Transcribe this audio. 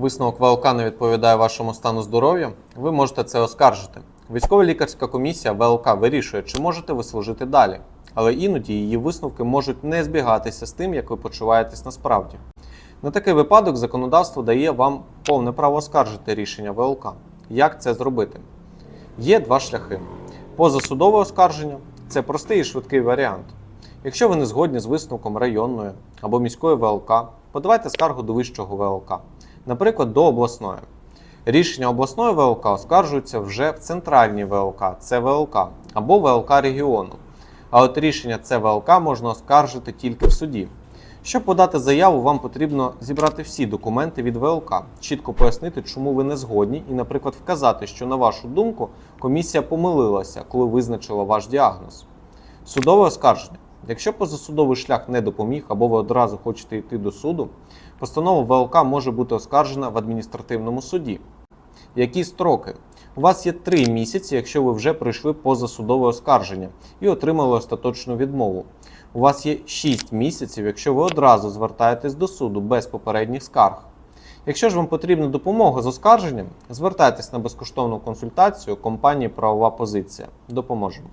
висновок ВЛК не відповідає вашому стану здоров'я, ви можете це оскаржити. Військова лікарська комісія ВЛК вирішує, чи можете ви служити далі, але іноді її висновки можуть не збігатися з тим, як ви почуваєтесь насправді. На такий випадок законодавство дає вам повне право оскаржити рішення ВЛК. Як це зробити? Є два шляхи. Позасудове оскарження це простий і швидкий варіант. Якщо ви не згодні з висновком районної або міської ВЛК, подавайте скаргу до вищого ВЛК, наприклад, до обласної. Рішення обласної ВЛК оскаржуються вже в центральній ВЛК, ЦВЛК або ВЛК регіону. А от рішення ЦВЛК можна оскаржити тільки в суді. Щоб подати заяву, вам потрібно зібрати всі документи від ВЛК, чітко пояснити, чому ви не згодні, і, наприклад, вказати, що на вашу думку комісія помилилася, коли визначила ваш діагноз. Судове оскарження. Якщо позасудовий шлях не допоміг або ви одразу хочете йти до суду, постанова ВЛК може бути оскаржена в адміністративному суді. Які строки? У вас є три місяці, якщо ви вже пройшли позасудове оскарження і отримали остаточну відмову. У вас є 6 місяців, якщо ви одразу звертаєтесь до суду без попередніх скарг. Якщо ж вам потрібна допомога з оскарженням, звертайтесь на безкоштовну консультацію компанії Правова позиція. Допоможемо.